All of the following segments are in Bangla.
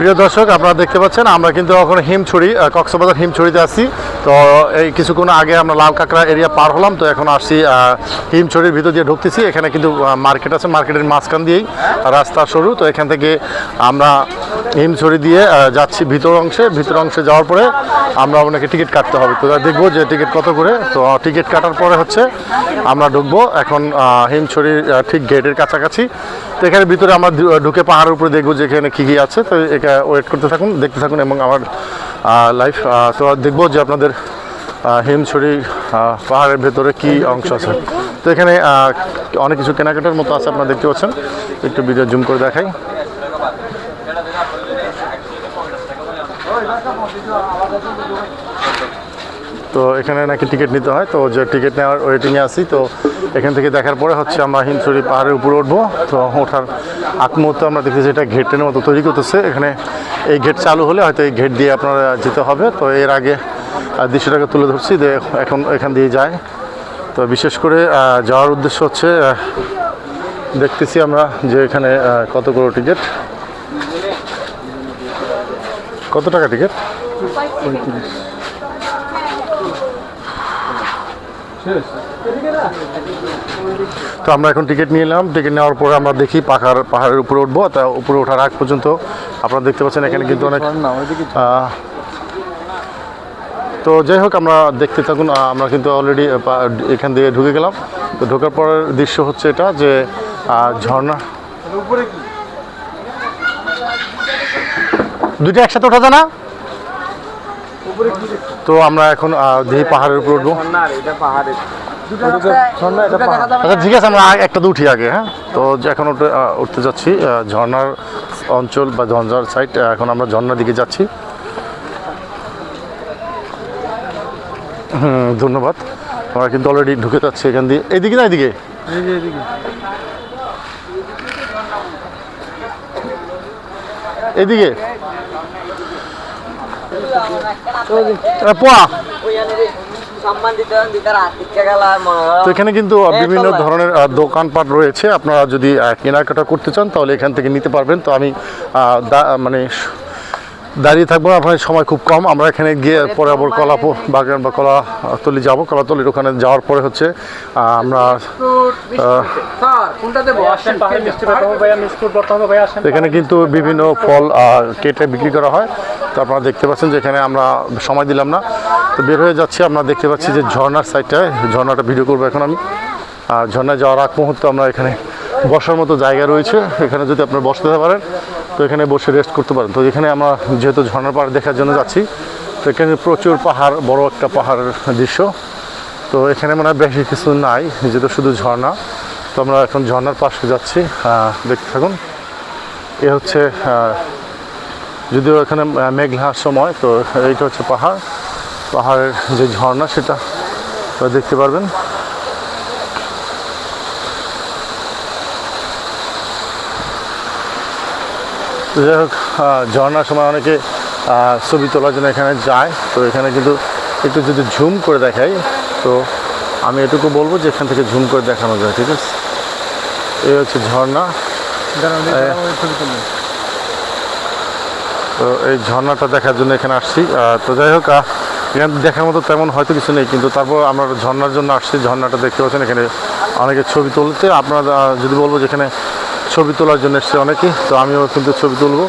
প্রিয় দর্শক, আপনারা দেখতে পাচ্ছেন, আমরা কিন্তু এখন হিমছড়ি কক্সবাজার হিমছড়িতে আছি। তো, এই কিছুক্ষণ আগে আমরা লাল কাঁকড়া এরিয়া পার হলাম, তো এখন আসছি হিমছড়ির ভিতর দিয়ে ঢুকতেছি। এখানে কিন্তু মার্কেট আছে, মার্কেটের মাঝখান দিয়েই রাস্তা সরু। তো এখান থেকে আমরা হিমছড়ি দিয়ে যাচ্ছি ভিতর অংশে। ভিতর অংশে যাওয়ার পরে আমরা ওনাকে টিকিট কাটতে হবে। তো দেখব যে টিকিট কত করে। তো টিকিট কাটার পরে হচ্ছে আমরা ঢুকবো এখন হিমছড়ির ঠিক গেটের কাছাকাছি। তো এখানে ভিতরে আমরা ঢুকে পাহাড়ের উপরে দেখব যে এখানে কী কী আছে। তো এটা ওয়েট করতে থাকুন, দেখতে থাকুন এবং আমার লাইফ তো দেখব যে আপনাদের হিমছড়ি পাহাড়ের ভেতরে কি অংশ আছে। তো এখানে অনেক কিছু কেনাকাটার মতো আছে, আপনারা দেখতে পাচ্ছেন। একটু ভিডিও জুম করে দেখাই। তো এখানে নাকি টিকিট নিতে হয়। তো যে টিকিট নেওয়ার ওয়েটিংয়ে আছি, তো এখান থেকে দেখার পরে হচ্ছে আমরা হিমছড়ি পাহাড়ের উপরে উঠবো। তো ওঠার আগ মুহূর্তে আমরা দেখতেছি এটা ঘেটের মতো তৈরি করতেছে। এখানে এই গেট চালু হলে হয়তো এই গেট দিয়ে আপনারা যেতে হবে। তো এর আগে দৃশ্যটাকে তুলে ধরছি যে এখন এখান দিয়ে যায়। তো বিশেষ করে যাওয়ার উদ্দেশ্য হচ্ছে দেখতেছি আমরা যে এখানে কত করে টিকিট কত টাকা টিকিট তো আমরা এখন টিকিট নিয়ে নিলাম টিকিট নেওয়ার পরে আমরা দেখি পাহাড় পাহাড়ের উপরে উঠবো। তা উপরে ওঠার আগ পর্যন্ত আপনারা দেখতে পাচ্ছেন এখানে কিন্তু অনেক তো যাই হোক আমরা দেখতে থাকুন। আমরা কিন্তু অলরেডি এখান দিয়ে ঢুকে গেলাম। তো ঢোকার পরের দৃশ্য হচ্ছে এটা যে ঝর্ণা। দুইটা একসাথে ওঠা যায় না? তো আমরা এখন আহ, পাহাড়ের উপর উঠবো। আচ্ছা ঠিক আছে আমরা একটা তো উঠি আগে হ্যাঁ? তো এখন উঠে উঠতে যাচ্ছি আহ, ঝর্ণার অঞ্চল বা ঝর্ণার সাইড এখন আমরা ঝর্ণার দিকে যাচ্ছি। হুম ধন্যবাদ। আমরা কিন্তু অলরেডি ঢুকে যাচ্ছি এখান দিয়ে। এইদিকে না এদিকে? এদিকে। পোয়া। তো এখানে কিন্তু বিভিন্ন ধরনের দোকানপাট রয়েছে। আপনারা যদি কেনাকাটা করতে চান তাহলে এখান থেকে নিতে পারবেন। তো আমি মানে দাঁড়িয়ে থাকব আপনার সময় খুব কম। আমরা এখানে গিয়ে পরে আবার কলা বাগান বা কলাতলি যাব। কলাতলির ওখানে যাওয়ার পরে হচ্ছে আমরা এখানে কিন্তু বিভিন্ন ফল কেটে বিক্রি করা হয়। তো আপনারা দেখতে পাচ্ছেন যে এখানে আমরা সময় দিলাম না। তো বের হয়ে যাচ্ছি আমরা দেখতে পাচ্ছি যে ঝর্ণার সাইডটায় ঝর্ণাটা ভিডিও করব এখন আমি। আর ঝর্ণায় যাওয়ার আগ মুহূর্তে আমরা এখানে বসার মতো জায়গা রয়েছে। এখানে যদি আপনারা বসতে পারেন তো এখানে বসে রেস্ট করতে পারেন। তো এখানে আমরা যেহেতু ঝর্ণার পাহাড় দেখার জন্য যাচ্ছি, তো এখানে প্রচুর পাহাড়, বড় একটা পাহাড়ের দৃশ্য। তো এখানে মনে বেশি কিছু নাই, যেহেতু শুধু ঝর্ণা। তো আমরা এখন ঝর্ণার পাশে যাচ্ছি দেখতে থাকুন। এ হচ্ছে যদিও এখানে মেঘলার সময়, তো এইটা হচ্ছে পাহাড়। পাহাড়ের যে ঝর্ণা সেটা দেখতে পারবেন। যাই হোক আহ, ঝর্ণার সময় অনেকে ছবি তোলার জন্য এখানে যায়। তো এখানে কিন্তু একটু যদি ঝুম করে দেখাই তো আমি এটুকু বলব যে এখান থেকে ঝুম করে দেখানো যায় ঠিক আছে? এই হচ্ছে ঝর্ণা। তো এই ঝর্ণাটা দেখার জন্য এখানে আসছি। তো যাই হোক এখানে দেখার মতো তেমন হয়তো কিছু নেই কিন্তু তারপর আমরা ঝর্ণার জন্য আসছি। ঝর্ণাটা দেখতে পাচ্ছেন এখানে অনেকে ছবি তুলতে। আপনারা যদি বলব যে এখানে ছবি তোলার জন্য এসছে অনেকেই তো আমিও কিন্তু ছবি তুলবো।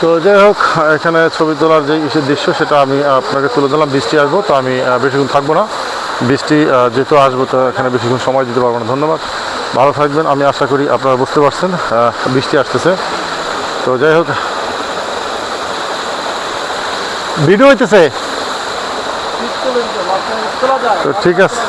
তো যাই হোক, এখানে ছবি তোলার যে দৃশ্য, সেটা আমি আপনাকে তুলে দিলাম বৃষ্টি আসব, তো আমি বেশিক্ষণ থাকব না। বৃষ্টি যেহেতু আসব, তো এখানে বেশিক্ষণ সময় দিতে পারব না। ধন্যবাদ। ভালো থাকবেন, আমি আশা করি আপনারা বুঝতে পারছেন বৃষ্টি আসতেছে। তো যাই হোক। ভিডিও হইতেছে? তো ঠিক আছে।